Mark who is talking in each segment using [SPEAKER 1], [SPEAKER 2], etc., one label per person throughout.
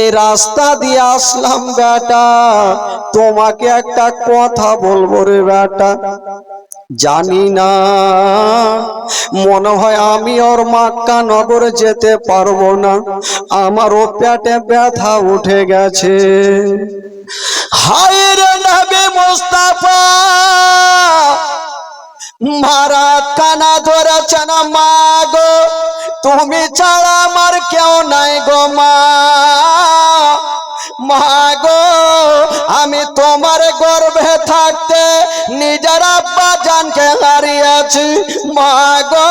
[SPEAKER 1] এই রাস্তা দিয়ে আসলাম বেটা। তোমাকে একটা কথা বলব রে বেটা। জানি না, মনে হয় আমি ওর মাক্কা নগর যেতে পারব না। আমারও পেটে ব্যথা উঠে গেছে। হায় রে নবী মুস্তাফা মারাত কানা ধরেছেন মা গো। তুমি ছাড়া আমার কেউ নাই গো মা। গো, আমি তোমার গর্বে থাকতে নিজের আব্বা জানকে হারিয়েছি মা গো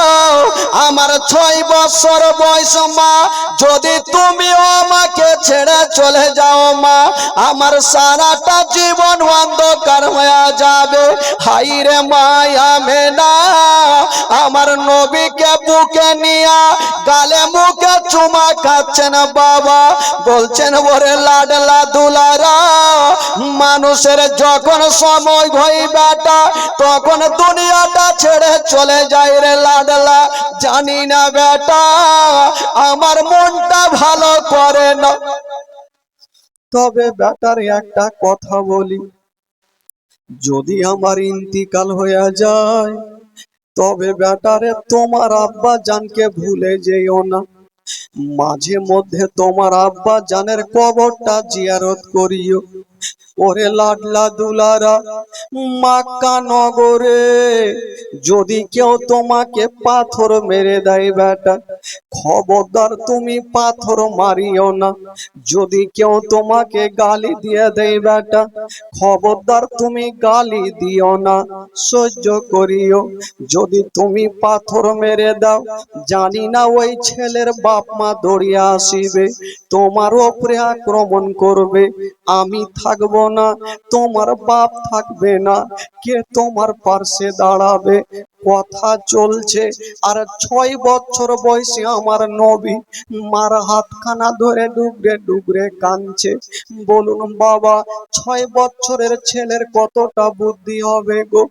[SPEAKER 1] আমার ছয় বছর বয়স, মা। যদি তুমি আমাকে ছেড়ে চলে যাও, মা, আমার সারাটা জীবন অন্ধকার হয়ে যাবে। হাই রে মায়া মেনা, আমার নবীকে বুকে নিয়া গালে মুখে চুমা খাচ্ছেন বাবা। বলছেন, ওরে লাডলা দুলারা মানুষের যখন সময় ভই বেটা, তখন দুনিয়াটা ছেড়ে চলে যায় রে লাডলা জানি না বেটা, আমার মনটা ভালো করে না। তবে বেটার একটা কথা বলি, যদি আমার ইন্তিকাল হয়ে যায় তবে বেটারে তোমার আব্বা জানকে ভুলে যেও না। মাঝে মধ্যে তোমার আব্বা জানের কবরটা জিয়ারত করিও। ওরে লাডলা দুলারা মাক্কা নগরে, যদি কেউ তোমাকে পাথর মেরে দেয় বেটা, খবরদার তুমি পাথর মারিও না। যদি কেউ তোমাকে গালি দিয়ে দেয় বেটা, খবরদার তুমি গালি দিও না। সহ্য করিও, যদি তুমি পাথর মেরে দাও, জানি না ওই ছেলের বাপ মা দৌড়িয়ে আসিবে, তোমার ওপরে আক্রমণ করবে, আমি থাকব না তোমার বাপ থাকবে না কে তোমার পার্শ্বে দাঁড়াবে কথা চলছে। আর ছয় বছর বয়সে আমার নবী মার হাতখানা ধরে ডুবরে ডুবরে কাঁদছে। বলুন বাবা, ছয় বছরের ছেলের কতটা বুদ্ধি হবে গো?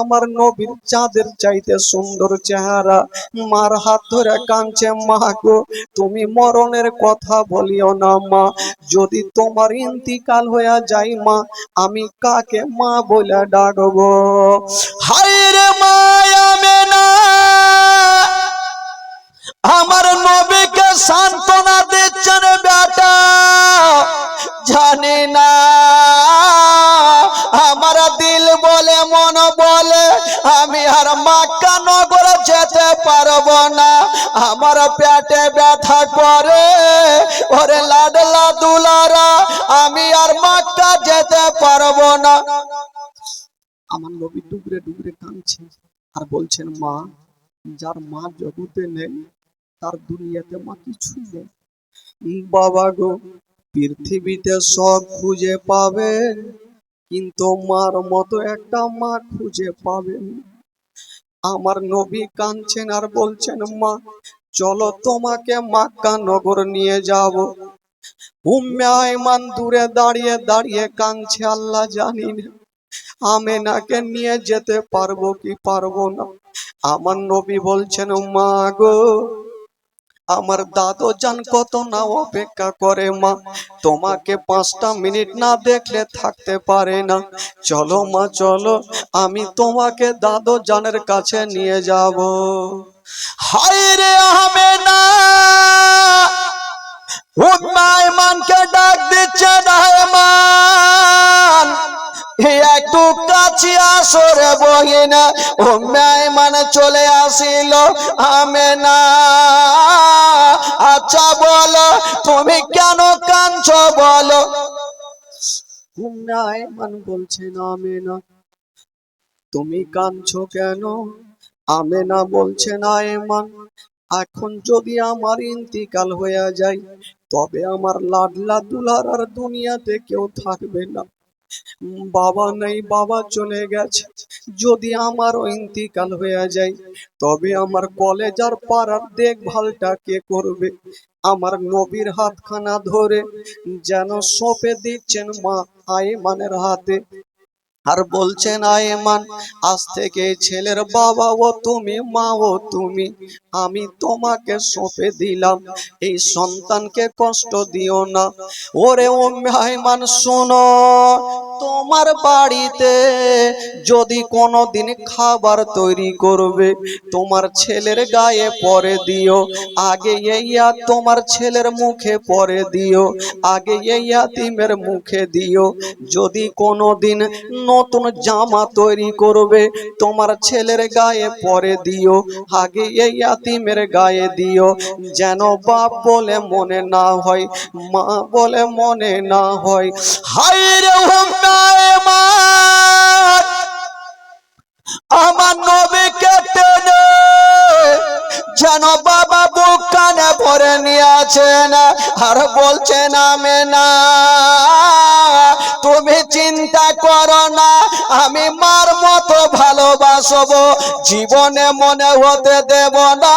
[SPEAKER 1] আমার নবীর চাঁদের চাইতে সুন্দর চেহারা। মার হাত ধরে কাঁদছে, মা গো, তুমি মরণের কথা বলিও না, মা। যদি তোমার ইন্তিকাল হয়ে যায়, মা, আমি কাকে মা বলে ডাকবো? হায় রে মায়া আমার নবীকে সান্ত্বনা দিচ্ছেন বেটা। জানি না। আমার দিল বলে, মন বলে, আমি আর মাক্কা নগর যেতে পারব না। আমার পেটে ব্যথা করে, ওরে লাডলা দুলারা আমি আর মাক্কা যেতে পারব না। আমার নবী ডুবরে ডুবরে কাঁদছে আর বলছেন, মা, যার মা জগতে নেই তার দুনিয়াতে মা কিছুই নেই। বাবা গো, পৃথিবীতে সব খুঁজে পাবে, কিন্তু মার মতো একটা মা খুঁজে পাবেন আমার নবী কাঁদছেন আর বলছেন, মা, চলো তোমাকে মাক্কা নগর নিয়ে যাব। উম্মে আয়মান দূরে দাঁড়িয়ে দাঁড়িয়ে কাঁদছে, আল্লাহ জানি না। আমেনাকে নিয়ে যেতে পারব কি পারব না? আমার নবী বলছেন, মা গো আমার দাদু জান কত না অপেক্ষা করে, মা। তোমাকে পাঁচটা মিনিট না দেখলে থাকতে পারে না। চলো, মা, চলো, আমি তোমাকে দাদু জানের কাছে নিয়ে যাব। হায় রে আমেনা উম্মাইমানকে ডাক দিচ্ছে নাইমান একটু কাছে আসরে ও মানে চলে আসিল আমে না আচ্ছা বলো, তুমি কেন কাঁদছ বলো? মান না তুমি কেন? আমে না বলছেন, আয়মান, এখন যদি আমার ইন্তিকাল হয়ে যায়, তবে আমার লাডলা দুলার আর দুনিয়াতে কেউ থাকবে না। বাবা নাই, বাবা চলে গেছে। যদি আমারও ইন্তিকাল হয়ে যায়, তবে আমার কলেজ আর পাড়ার দেখভালটা কে করবে? আমার নবীর হাতখানা ধরে যেন সঁপে দিচ্ছেন মা আইমানের হাতে। আর বলছেন আয়মান আজ থেকে ছেলের বাবা ও তুমি, মা ও তুমি, আমি তোমাকে সঁপে দিলাম, এই সন্তানকে কষ্ট দিও না। ওরে ও আয়মান শোনো, তোমার বাড়িতে যদি কোনোদিন খাবার তৈরি করবে, তোমার ছেলের গায়ে পরে দিও, আগে এইয়া তোমার ছেলের মুখে পরে দিও, আগে এই ইয়াতিমের মুখে দিও, যদি কোনোদিন নতুন জামা তৈরি করবে। তোমার ছেলের গায়ে পরে দিও, আগে এই ইয়াতিমের গায়ে দিও। যেন বাপ বলে মনে না হয়, মা বলে মনে না হয়। হাই রে মা! আমার নবীকে টেনে যেন বাবা বুক কানে ভরে নিয়ে আছেন আর বলছেন আমি না চিন্তা করো না, আমি মার মতো ভালোবাসবো, জীবনে মনে হতে দেব না।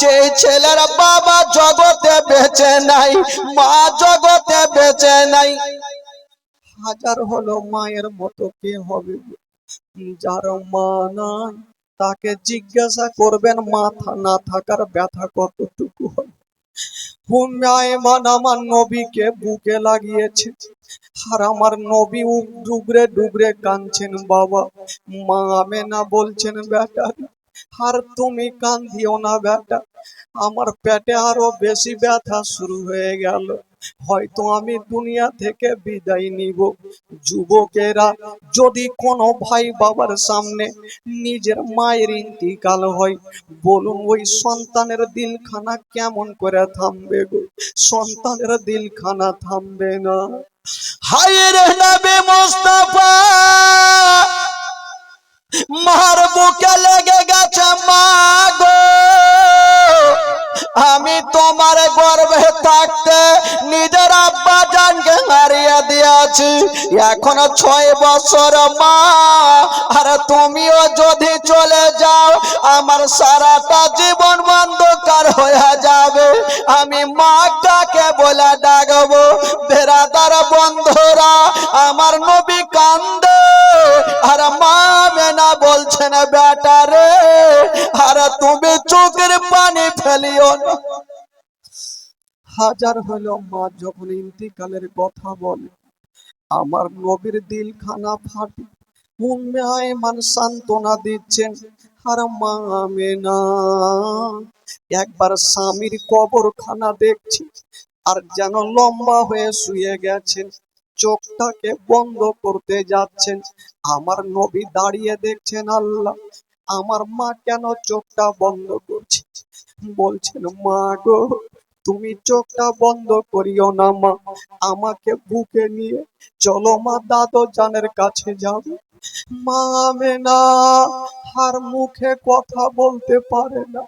[SPEAKER 1] যে ছেলের বাবা জগতে বেঁচে নাই, মা জগতে বেঁচে নাই। হাজার হলো মায়ের মতো কে হবে? যার মা নাই, তাকে জিজ্ঞাসা করবেন, মাথা না থাকার ব্যথা কতটুকু হয় মান আমার নবীকে বুকে লাগিয়েছে। আর আমার নবী ডুবরে ডুগরে কাঁদছেন, বাবা। মা না বলছেন, বেটা, আর তুমি কান্দিও না, বেটা। আমার পেটে আরও বেশি ব্যথা শুরু হয়ে গেল। হয়তো আমি দুনিয়া থেকে বিদায় নিব। যুবকেরা, যদি কোনো ভাই বাবার সামনে নিজের মায়ের ইন্তিকাল হয়, বলুন ওই সন্তানের দিলখানা কেমন করে থামবে গো? সন্তানের দিলখানা থামবে না। হায় নবে মোস্তফা! মার বুকে লেগে গেছে মা? দিয়েছি এখন ছয় বছর মা। আর তুমিও যদি চলে যাও, আমার সারাটা জীবন অন্ধকার হয়ে যাবে। আমি মা কাকে বলে ডাকবো, বেরাদার বন্ধুরা, আমার নবী কান্দে। আর মা মেনা বলছেন, বেটা রে, আর তুমি চোখের পানি ফেলিও না। হাজার হলো মা যখন ইন্তিকালের কথা বলে। আমার নবীর দিল খানা ফাটে। উম্মে আয়মান সান্ত্বনা দিচ্ছেন আর মা মেনা একবার স্বামীর কবরখানা দেখছি, আর যেন লম্বা হয়ে শুয়ে গেছেন। চোখটাকে বন্ধ করতে যাচ্ছেন। আমার নবী দাঁড়িয়ে দেখছেন আল্লাহ, আমার মা কেন চোখটা বন্ধ করছে? বলছেন, মা গো তুমি চোখটা বন্ধ করিও না, মা। আমাকে বুকে নিয়ে চলো, মা দাদো জানের কাছে যাবে মা না আর মুখে কথা বলতে পারে না।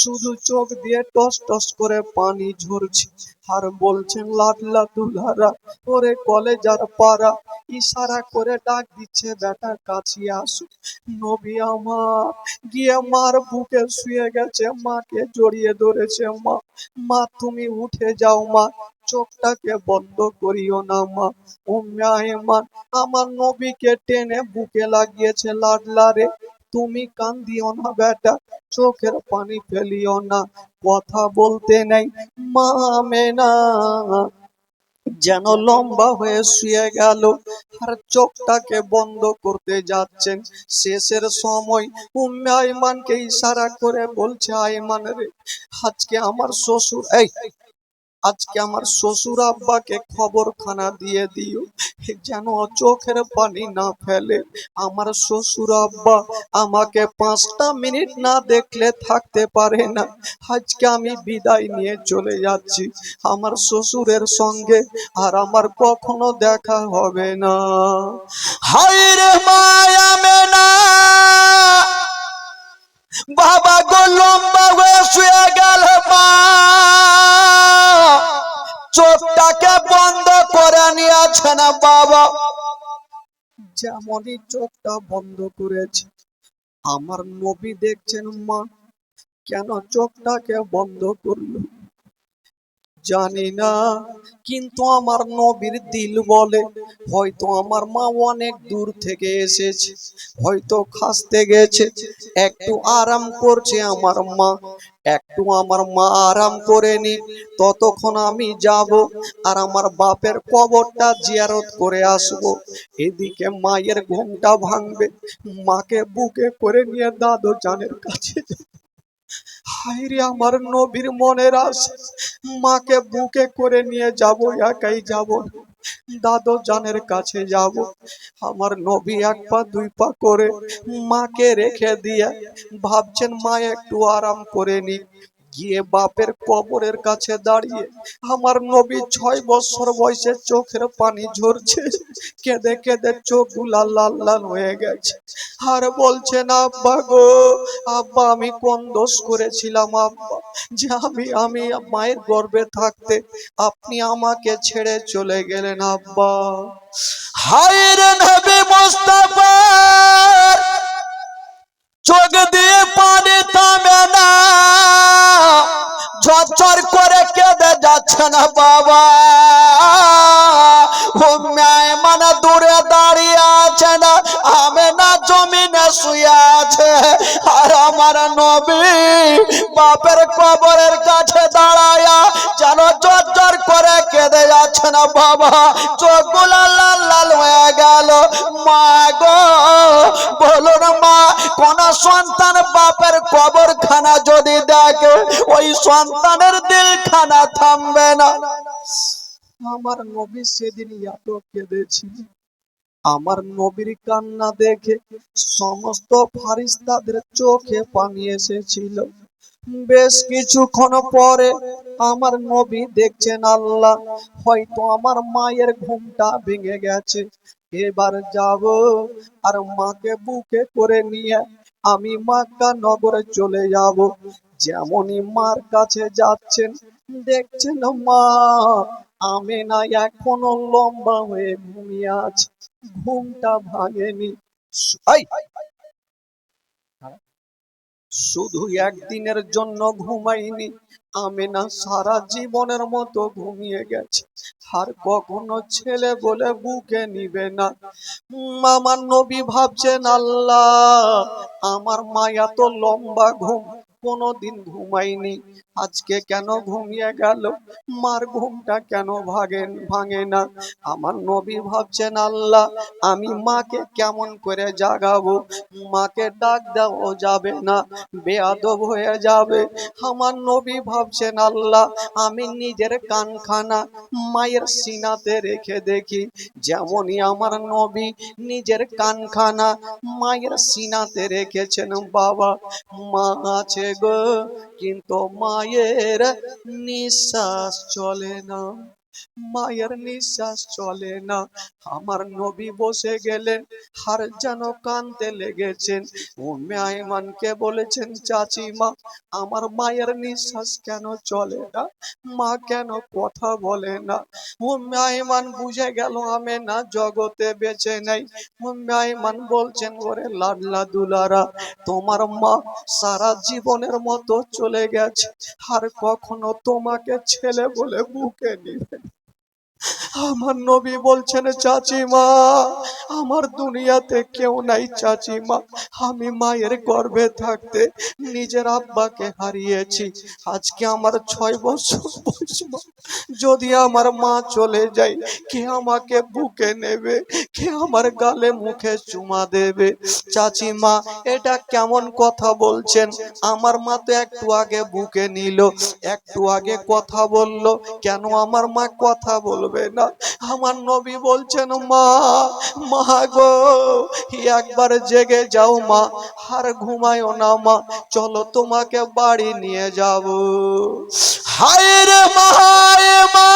[SPEAKER 1] শুধু চোখ দিয়ে টস টস করে পানি ঝরছে। আর বলছেন লাডলা দুলারা ওরে কলেজার পাড়া, ইশারা করে ডাক দিচ্ছে বেটা কাছে আসো। নবী আমার, গিয়ে মার বুকে শুয়ে গেছে, মাকে জড়িয়ে ধরেছে মা। মা, তুমি উঠে যাও মা, চোখটাকে বন্ধ করিও না মা। উম্মে আমার নবীকে টেনে বুকে লাগিয়েছে লাডলা রে। তুমি কান্দিও না বেটা, চোখের পানি ফেলিও না, কথা বলতে নেই মামে না যেন লম্বা হয়ে শুয়ে গেল আর চোখটাকে বন্ধ করতে যাচ্ছেন। শেষের সময় উম্মে আইমানকে ইশারা করে বলছে, আইমান রে, আজকে আমার শ্বশুর, এই আজকে আমার শ্বশুর আব্বাকে খবরখানা দিয়ে দিও। যেন চোখের পানি না ফেলে। আমার শ্বশুর আব্বা আমাকে পাঁচটা মিনিট না দেখলে থাকতে পারে না। আজকে আমি বিদায় নিয়ে চলে যাচ্ছি আমার শ্বশুরের সঙ্গে আর আমার কখনো দেখা হবে না। হায় রে মায়া মেনা। বাবা গো লম্বা হয়ে শুয়ে গেল মা। চোখটাকে বন্ধ করে নিয়েছে না বাবা। যেমনই চোখটা বন্ধ করেছে, আমার নবী দেখছেন মা, কেন চোখটাকে বন্ধ করল? জানি না, কিন্তু আমার নবীর দিল বলে, হয়তো আমার মা অনেক দূর থেকে এসেছে, হয়তো খাসতে গেছে, একটু আরাম করছে আমার মা, একটু আমার মা আরাম করে নি ততক্ষণ আমি যাব আর আমার বাপের কবরটা জিয়ারত করে আসব এদিকে মায়ের ঘুমটা ভাঙবে, মাকে বুকে করে নিয়ে দাদু জানের কাছে যাব। হায় রে আমার নবীর মনের আশা, মাকে বুকে করে নিয়ে যাব, একাই যাব। দাদো জানের কাছে যাব। আমার নবী এক পা, দুই পা করে মাকে রেখে দিয়ে ভাবছেন, মা, একটু আরাম করে নি গিয়ে বাপের কবরের কাছে দাঁড়িয়ে আমার নবী ছয় বছর বয়সে চোখের পানি ঝরছে। কেঁদে কেঁদে চোখগুলা লাল লাল হয়ে গেছে। আর বলছেন আব্বা গো, আব্বা, আমি কোন দোষ করেছিলাম, আব্বা? যে আমি আমি মায়ের গর্ভে থাকতে আপনি আমাকে ছেড়ে চলে গেলেন, আব্বা। নবী মুস্তাফা! চোখ দিয়ে পানি থামে না। ঝরঝর করে কেঁদে যাচ্ছে না বাবা। ও মেয়ে মানে দূরে দাঁড়িয়ে আছে না আমি না জমিনে শুয়ে আছে। আর আমার নবী বাপের কবরের কাছে দাঁড়ায়া যেন ঝরঝর করে কেঁদে যাচ্ছে না বাবা। চোখগুলো লাল লাল হয়ে গেল মা গো বলুন মা, কোন সন্তান বাপের কবর খানা যদি দেখে, ওই সন্তানের দিল খানা থামবে না। আমার নবী সেদিন এত কেঁদেছিল আমার নবীর কান্না দেখে সমস্ত ফারিস্তাদের চোখে পানি এসেছিল। বেশ কিছুক্ষণ পরে আমার নবী দেখছেন আল্লাহ, হয়তো আমার মায়ের ঘুমটা ভেঙে গেছে। এবার যাব আর মাকে বুকে করে নিয়ে আমি মাক্কা নগরে চলে যাব। যেমনই মার কাছে যাচ্ছেন, দেখছেন মা আমি না এখনও লম্বা হয়ে ঘুমিয়ে আছি। ঘুমটা ভাঙেনি! শুধু একদিনের জন্য ঘুমাইনি। আমি না সারা জীবনের মতো ঘুমিয়ে গেছে। আর কখনো ছেলে বলে বুকে নিবে না। আমার নবী ভাবছেন, আল্লাহ, আমার মায়া তো লম্বা ঘুম, কোনোদিন ঘুমাইনি। আজকে কেন ঘুমিয়ে গেল? মার ঘুমটা কেন ভাগেন, ভাঙে না? আমার নবী ভাবছেন, আল্লাহ, আমি মাকে কেমন করে জাগাবো? মাকে ডাক দেওয়া যাবে না, বেয়াদব হয়ে যাবে। আমার নবী ভাবছেন, আল্লাহ, আমি নিজের কানখানা মায়ের সিনাতে রেখে দেখি। যেমনই আমার নবী নিজের কানখানা মায়ের সিনাতে রেখেছেন, বাবা, মা আছে গো, কিন্তু মায়ের নিঃশ্বাস চলে না। মায়ের নিঃশ্বাস চলে না। আমার নবী বসে গেলেন, হার যেন কানতে লেগেছেন। উম্মে আইমানকে বলেছেন, চাচিমা, আমার মায়ের নিঃশ্বাস কেন চলে না? মা কেন কথা বলে না? উম্মে আইমান বুঝে গেল, আমি না জগতে বেঁচে নাই। উম্মে আইমান বলছেন, ওরে লাডলা দুলারা, তোমার মা সারা জীবনের মতো চলে গেছে। আর কখনো তোমাকে ছেলে বলে বুকে নিবে। আমার নবী বলছেন, চাচিমা, আমার দুনিয়াতে কেউ নাই চাচিমা। আমি মায়ের গর্ভে থাকতে নিজের আব্বাকে হারিয়েছি। আজকে আমার ছয় বছর বয়সমা যদি আমার মা চলে যায়, কে আমাকে বুকে নেবে? কে আমার গালে মুখে চুমা দেবে? চাচিমা, এটা কেমন কথা বলছেন? আমার মা তো একটু আগে বুকে নিল, একটু আগে কথা বলল। কেন আমার মা কথা বলবে? না, আমার নবী বলছেন, মা মা গো, একবার জেগে যাও মা, আর ঘুমায়ও না মা, চলো তোমাকে বাড়ি নিয়ে যাব। হায় রে মা মা,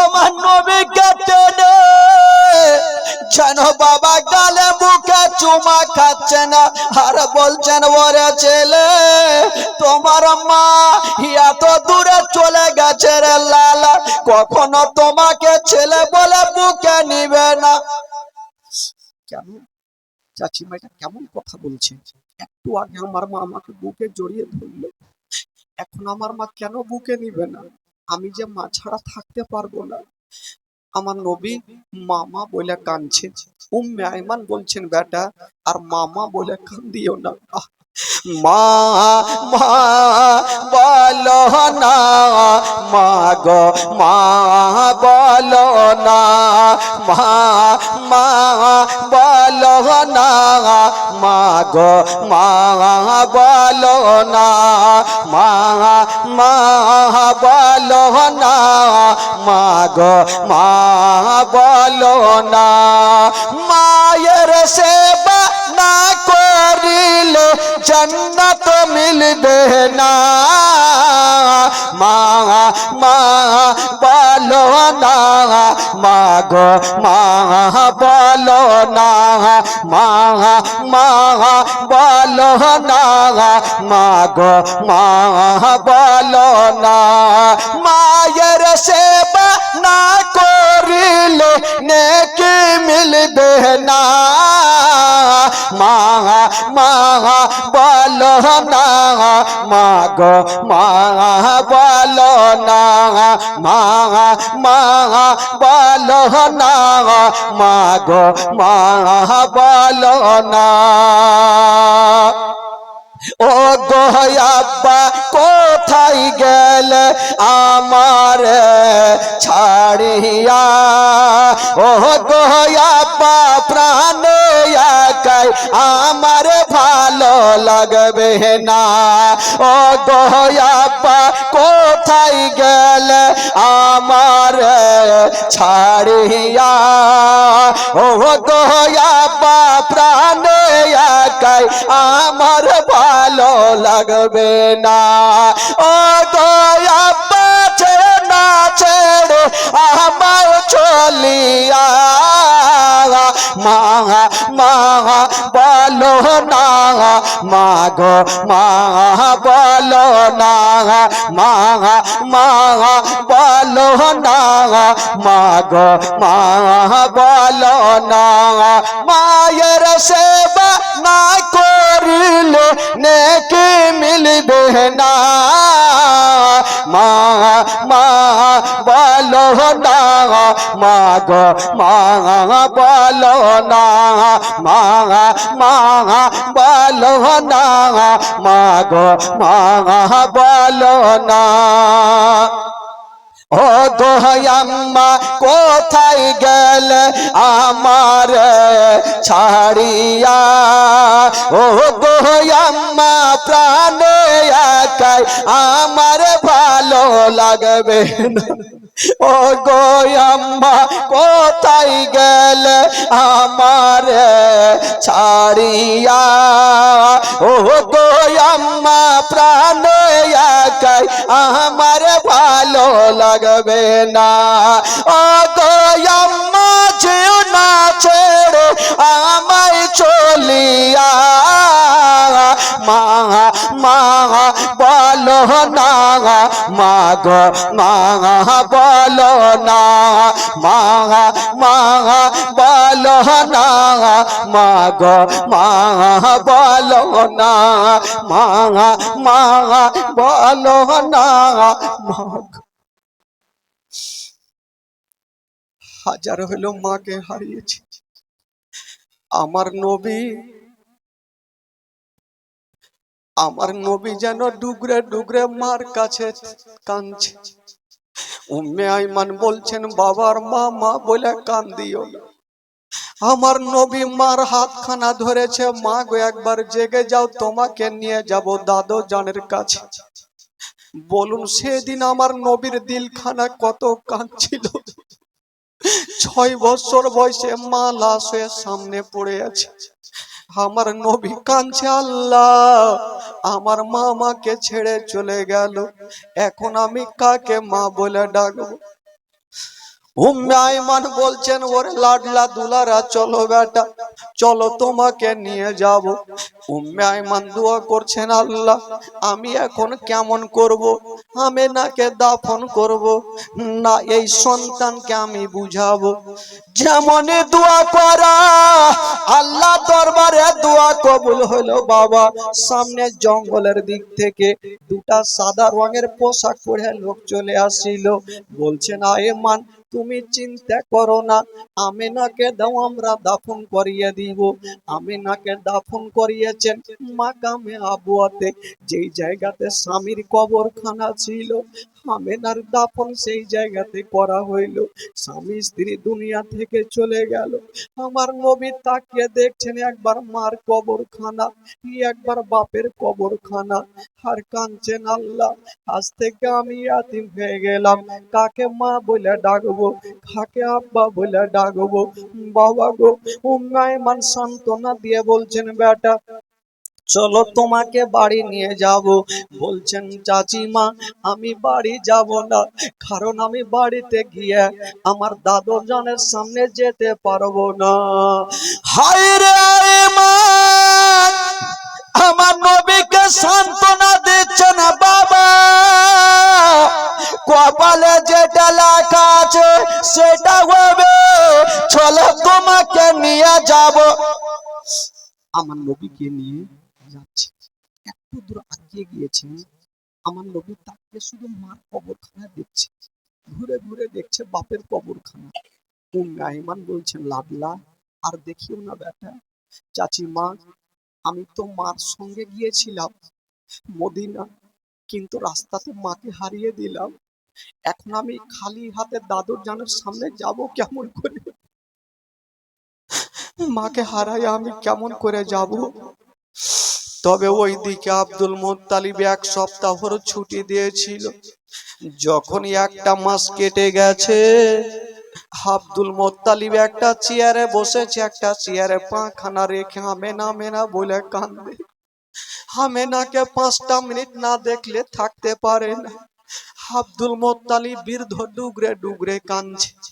[SPEAKER 1] আমার নবীকে টেনে যেন বাবা গালে মুখে চুমা খাচ্ছে না, আর বলছেন কখনো তোমাকে ছেলে বলে বুকে নিবে না। কেমন? চাচিমা এটা কেমন কথা বলছে? একটু আগে আমার মা আমাকে বুকে জড়িয়ে ধরলো।
[SPEAKER 2] এখন আমার মা কেন বুকে নিবে না? আমি যে মা ছাড়া থাকতে পারব না। আমার নবী মামা বলে কাঁদছে। উম্মে আইমান বলছেন বেটা আর মামা বলে কান্দিও না। আহ,
[SPEAKER 1] মা মা, বলো না, মা গো, মা, বলো না, মা মা, বলো না, মা গো, মা, বলো না, মা মা, বলো না, মা গো, মা, বলো না, মায়ের সেবা জন্নত মিলবে না। মা মা, বলো না। মা গো, মা, বলো না। মা মা, বলো না। মা গো, মা, বলো না। মায়ের সেবা না করিলে নেকি মিলবে না। মা মা বলো না মা গো মা বলো না মা মা বলো না মা গো মা বলো না। ও গোয়াব্বা কোথায় গেলে আমার ছাড়িয়া? ও গোয়াব্বা প্রাণে লাগবে না ও গোয়াব্বা কোথায় গেলে আমার ছাড়িয়া ও গোয়াব্বা প্রাণে একাই আমার ভালো লাগবে না ও গোয়াব্বা না ছেড়ে আমার চলিয়া। মা মা, বলো না, মা গো, মা, বলো না, মা মা, বলো না, মা গো, মা, বলো না। মায়ের সেবা না করিলে নেকি মিলবে না। মা মা, বলো না, মা গো, মা বলো না, মা মা বলো না, মা মা বলো না। ও গোয়াম্মা কোথায় গেলে আমার ছাড়িয়া? ও গোয়াম্মা প্রাণে একাই আমার লাগবে ও গোয়াম্মা কোথায় গেলে আমার ছাড়িয়া? ও গোয়াম্মা প্রাণে একাই আমার ভালো লাগবে না। ও গোয়াম্মা যেও না ছেড়ে আমায় চলিয়া মা মা বলো না মা গো মা বলো না মা মা বলো না মা গো মা বলো না মা মা বলো না হাজার হলো মাকে হারিয়েছি। আমার নবী আমার নবী যেন ডুগরে ডুগরে মার কাছে কাঁদছে। উম্মে আইমান বলছেন, বাবার মা মা বলে কান্দিও আমার নবী মার হাতখানা ধরেছে। মা গো, একবার জেগে যাও, তোমাকে নিয়ে যাব দাদো জানের কাছে। বলুন, সেদিন আমার নবীর দিলখানা কত কাঁদছিল। ছয় বছর বয়সে মা লাশ হয়ে সামনে পড়ে আছে। আমার নবী কাঁদছে আল্লাহ। আমার মা আমাকে ছেড়ে চলে গেল। এখন আমি কাকে মা বলে ডাকবো? উম্মে আইমান বলছেন, ওরে লাডলা দুলারা, চলো বেটা, চলো তোমাকে নিয়ে যাব। উম্মে আইমান দোয়া করছেন, আল্লাহ, আমি এখন কেমন করব? আমি নাকে দাফন করব, না এই সন্তানকে আমি বুঝাবো। যেমন দোয়া করা, আল্লাহ দরবারে দোয়া কবুল হলো, বাবা। সামনে জঙ্গলের দিক থেকে দুটা সাদা রঙের পোশাক পরে লোক চলে আসছিল বলছেন আয়েমান তুমি চিন্তা করো না আমি আমিনাকে দাও, আমরা দাফন করিয়ে দিব। আমিনাকে দাফন করিয়েছেন মাকামে আবুয়াতে, যেই জায়গাতে স্বামীর কবরখানা ছিল, আমেনার দাফন সেই জায়গাতে করা হইল। স্বামী স্ত্রী দুনিয়া থেকে চলে গেল। আমার নবী তাকিয়ে দেখছেন একবার মার কবরখানা একবার বাপের কবরখানা। আর কাঁদছেন আল্লাহ, আজ থেকে আমি ইয়াতিম হয়ে গেলাম। কাকে মা বলে ডাকবো? কাকে আব্বা বলে ডাকবো, বাবা গো উম্মায়মান সান্ত্বনা দিয়ে বলছেন, বেটা, চলো তোমাকে বাড়ি নিয়ে যাব। বলছেন চাচিমা আমি বাড়ি যাব না, কারণ আমি বাড়িতে গিয়ে আমার দাদু জানের সামনে যেতে পারব না। হায় রে আয়মান আমার নবীকে সান্ত্বনা দিচ্ছে না বাবা। কপালে তোমাকে নিয়ে যাব।
[SPEAKER 2] আমার নবীকে নিয়ে যাচ্ছে। একটু দূর আগিয়ে গিয়েছেন আমার নবী তাকে শুধু মার কবরখানা দেখছে। ঘুরে ঘুরে দেখছে বাপের কবরখানা। উম্মে আইমান বলছেন লাডলা আর দেখিও না বেটা চাচি মা, আমি তো মার সঙ্গে গিয়েছিলাম মদিনা, কিন্তু রাস্তাতে মাকে হারিয়ে দিলাম। এখন আমি খালি হাতে দাদুর জানের সামনে যাব কেমন করে? মাকে হারাই আমি কেমন করে যাব? তবে ওই দিকে আব্দুল মোত্তালিব এক সপ্তাহর ছুটি দিয়েছিল। যখন একটা মাস কেটে গেছে, আব্দুল মোত্তালিব একটা চেয়ারে বসেছে, একটা চেয়ারে পাখানা রেখে আমেনা মেনা বলে কান্দে আমেনাকে পাঁচটা মিনিট না দেখলে থাকতে পারে না। আব্দুল মোত্তালিব বৃদ্ধ ডুগরে ডুগরে কাঁদছে।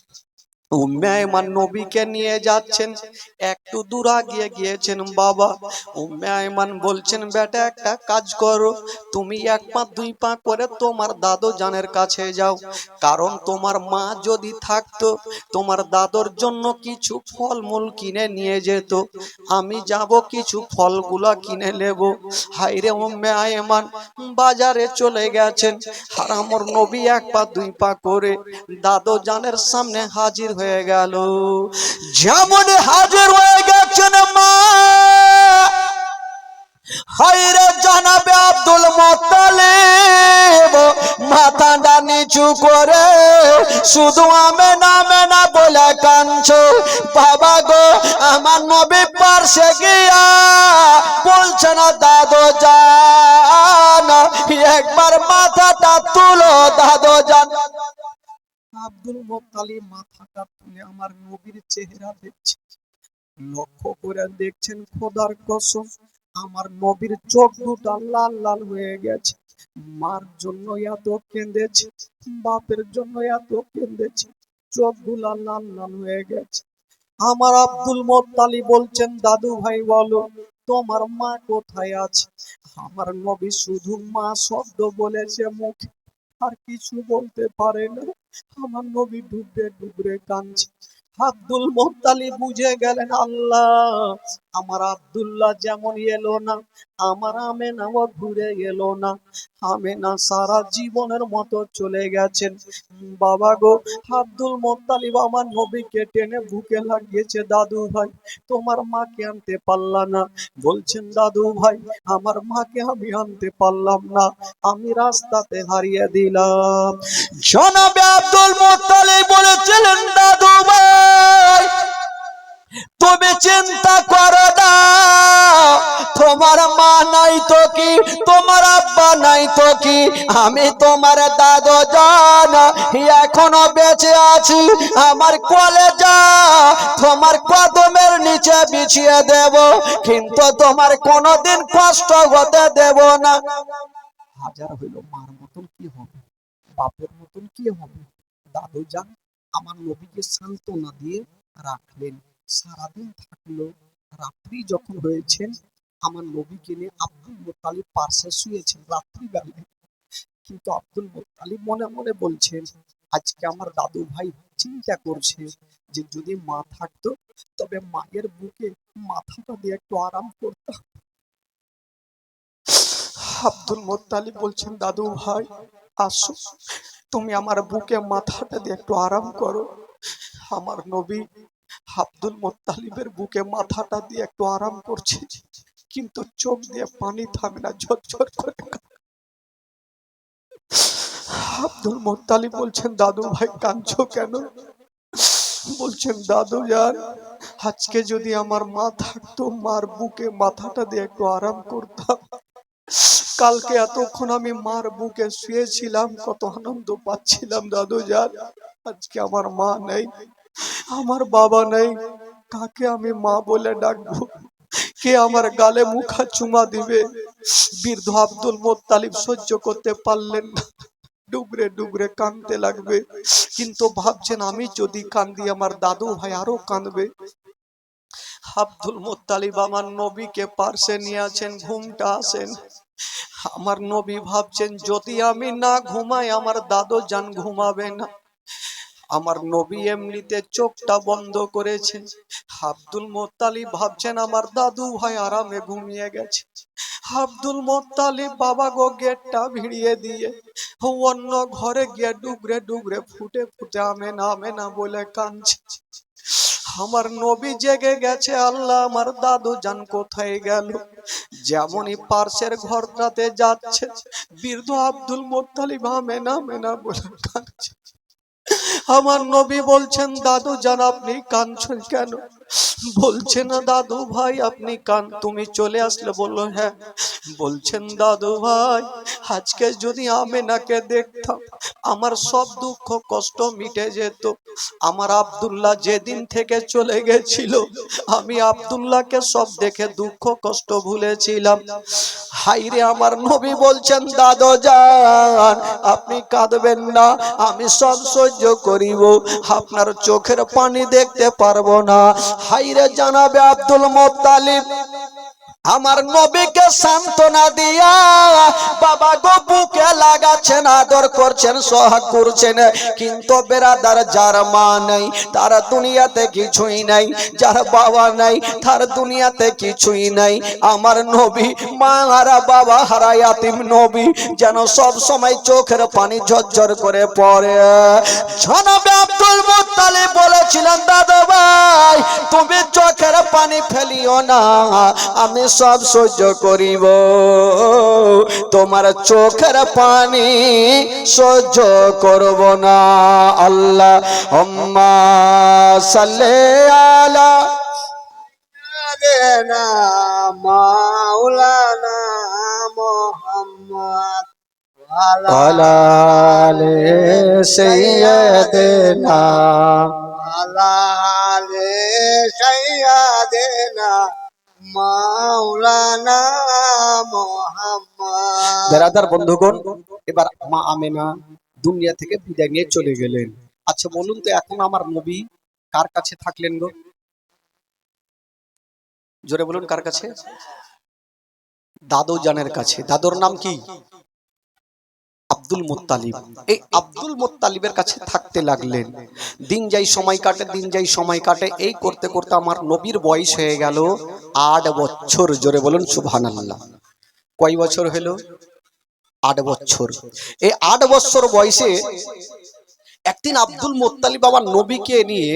[SPEAKER 2] উম্মে আয়মান নবীকে নিয়ে যাচ্ছেন। একটু দূর আগিয়ে গিয়েছেন, বাবা। উম্মে আয়মান বলছেন, বেটা, একটা কাজ করো। তুমি এক পা, দুই পা করে তোমার দাদু জানের কাছে যাও। কারণ তোমার মা যদি থাকতো, তোমার দাদুর জন্য কিছু ফলমূল কিনে নিয়ে যেত। আমি যাব, কিছু ফলগুলা কিনে নেব। হাইরে উম্মে আয়মান, বাজারে চলে গেছেন। আর আমার নবী এক পা, দুই পা করে দাদু জানের সামনে হাজির হয়ে গেল।
[SPEAKER 1] যেমন হাজির হয়ে গেছেন মা। হাইরে জানাবে আব্দুল মোত্তালিব। মাথাটা নিচু করে শুধু আমে নামে না বলে কাঁদছো। বাবা গো, আমার নবী পার্শ্বে গিয়া। বলছে না, দাদু জান। একবার মাথাটা তুলো, দাদু জান।
[SPEAKER 2] আব্দুল মোত্তালিব মাথাটা তুলে আমার নবীর চেহারা দেখছে। লক্ষ্য করে দেখছেন, খোদার কসম, আমার নবীর চোখ দুটা লাল লাল হয়ে গেছে। মার জন্য এত কেঁদেছে, বাপের জন্য এত কেঁদেছে, চোখগুলা লাল লাল হয়ে গেছে। আমার আব্দুল মোত্তালি বলছেন, দাদু ভাই, বলো, তোমার মা কোথায় আছে? আমার নবী শুধু মা শব্দ বলেছে মুখে, আর কিছু বলতে পারে না। আমার নবী ডুবরে ডুবরে কাঁদছে। আব্দুল মোত্তালি বুঝে গেলেন আল্লাহ আমার আব্দুল্লাহ যেমন এলো না, আমার আমেনাও ঘুরে এলো না। আমেনা সারা জীবনের মতো চলে গেছেন। বাবা গো, আব্দুল মোত্তালিব আমার নবীকে টেনে বুকে লাগিয়েছে, দাদু ভাই, তোমার মাকে আনতে পারলা না। বলছেন, দাদু ভাই, আমার মাকে আমি আনতে পারলাম না, আমি রাস্তাতে হারিয়ে দিলাম।
[SPEAKER 1] জনাবে আব্দুল মোত্তালিব বলেছিলেন, দাদু ভাই তুমি চিন্তা করো না। তোমার মা নাই তো কি? তোমার আব্বা নাই তো কি? আমি তোমার দাদু জান। এখনও বেঁচে আছি। আমার কলেজা। তোমার কদমের নিচে বিছিয়ে দেব। কিন্তু তোমার কোনোদিন কষ্ট হতে দেব না।
[SPEAKER 2] হাজার হইল মার মতন কি হবে? বাপের মতন কি হবে? দাদু যান, আমার নবীকে সান্ত্বনা দিয়ে রাখলেন। সারাদিন থাকল। রাত্রি যখন হয়েছেন আমার নবীকে নিয়ে আব্দুল মোত্তালিব পার্শ্বে শুয়েছেন রাত্রিবেলায়। কিন্তু আব্দুল মোত্তালিব মনে মনে বলছেন, আজকে আমার দাদু ভাই চিন্তা করছে
[SPEAKER 1] যে যদি মা থাকতো, তবে মায়ের বুকে মাথাটা দিয়ে একটু আরাম করতাম। আব্দুল মোত্তালিব বলছেন, দাদু ভাই, আসো। তুমি আমার বুকে মাথাটা দিয়ে একটু আরাম করো। আমার নবী আব্দুল মোত্তালিবের বুকে মাথাটা দিয়ে একটু আরাম করছে, কিন্তু চোখ দিয়ে পানি থামে না, ঝরঝর করে আব্দুল মোত্তালিব বলছেন, দাদু ভাই, কাঁদছো কেন? বলছেন, দাদু যান আজকে যদি আমার মা থাকতো, মার বুকে মাথাটা দিয়ে একটু আরাম করতাম। কালকে এতক্ষণ আমি মার বুকে শুয়েছিলাম, কত আনন্দ পাচ্ছিলাম, দাদু যান আজকে আমার মা নেই আমার বাবা নেই কাকে আমি মা বলে ডাকবো। কে আমার গালে মুখা চুমা দিবে? বৃদ্ধ আব্দুল মোত্তালিব সহ্য করতে পারলেন না। ডুবরে ডুবরে কাঁদতে লাগবে। কিন্তু ভাবছেন আমি যদি কান্দি, আমার দাদু ভাই আরও কাঁদবে। আব্দুল মোত্তালিব আমার নবীকে পার্শ্বে নিয়ে আছেন, ঘুমটা আসেন। আমার নবী ভাবছেন, যদি আমি না ঘুমাই, আমার দাদু জান ঘুমাবে না। আমার নবী এমনিতে চোখটা বন্ধ করেছে। আব্দুল মোত্তালিব ভাবছেন আমার দাদু ভাই আরামে ঘুমিয়ে গেছে। আব্দুল মোত্তালিব বাবা গো গেটটা ভিড়িয়ে দিয়ে, অন্য ঘরে গিয়ে ডুবরে ডুবরে ফুটে ফুটে আমে না আমে না বলে কাঁদছে। আমার নবী জেগে গেছে, আল্লাহ আমার দাদু জান কোথায় গেল? যেমনই পার্শ্বের ঘরটাতে যাচ্ছে বৃদ্ধ আব্দুল মোত্তালিব আমে না আমে না বলে কাঁদছে। আমার নবী বলছেন, দাদু জান, আপনি কাঁদছেন কেন? বলছেন, দাদু ভাই, আপনি কান তুমি চলে আসলে বলল হ্যাঁ। বলছেন, দাদু ভাই, আজকে যদি আমেনাকে দেখতাম, আমার সব দুঃখ, কষ্ট মিটে যেত। আমার আব্দুল্লাহ যেদিন থেকে চলে গেছিল, আমি আব্দুল্লাহকে সব দেখে দুঃখ, কষ্ট ভুলেছিলাম। হাইরে আমার নবী বলছেন, দাদু যান আপনি কাঁদবেন না, আমি সব সহ্য করিব আপনার চোখের পানি দেখতে পারব না। হাইরে জানাবে আব্দুল মোত্তালিব। আমার নবীকে সান্ত্বনা দিয়া, বাবা গো বুকে লাগাচ্ছেন আদর করছেন, সোহাগ করছেন। কিন্তু বেরাদার যার মা নাই, তার দুনিয়াতে কিছুই নাই, যার বাবা নাই, তার দুনিয়াতে কিছুই নাই। আমার নবী, মা হারা বাবা হারা ইয়াতিম নবী, যেন সব সময় চোখের পানি ঝরঝর করে পড়ে। জনাবে আব্দুল মুত্তালিব বলেছিলেন, দাদা ভাই, তুমি চোখের পানি ফেলিও না, আমি সব সহ্য করিব। তোমার চোখের পানি সহ্য করব না। আল্লাহ, আম্মা সাল্লে আলা
[SPEAKER 3] সাইয়েদেনা মাওলানা মোহাম্মদ
[SPEAKER 4] আলালে সাইয়্যিদিনা।
[SPEAKER 3] ওয়ালা আলে সাইয়েদেনা মাওলানা মোহাম্মদ।
[SPEAKER 1] বন্ধুগণ, এবার মা আমেনা দুনিয়া থেকে বিদায় নিয়ে চলে গেলেন। আচ্ছা বলুন তো, এখন আমার নবী কার কাছে থাকলেন গো? জোরে বলুন, কার কাছে? দাদু জানের কাছে। দাদুর নাম কি? আব্দুল মুত্তালিব। এই আব্দুল মোত্তালিবের কাছে থাকতে লাগলেন। দিন যাই সময় কাটে, দিন যাই সময় কাটে, এই করতে করতে আমার নবীর বয়স হয়ে গেল আট বছর। জোরে বলুন, সুবহানাল্লাহ। কয় বছর হলো? আট বছর। এই আট বছর বয়সে একদিন আব্দুল মোত্তালিব আমার নবীকে নিয়ে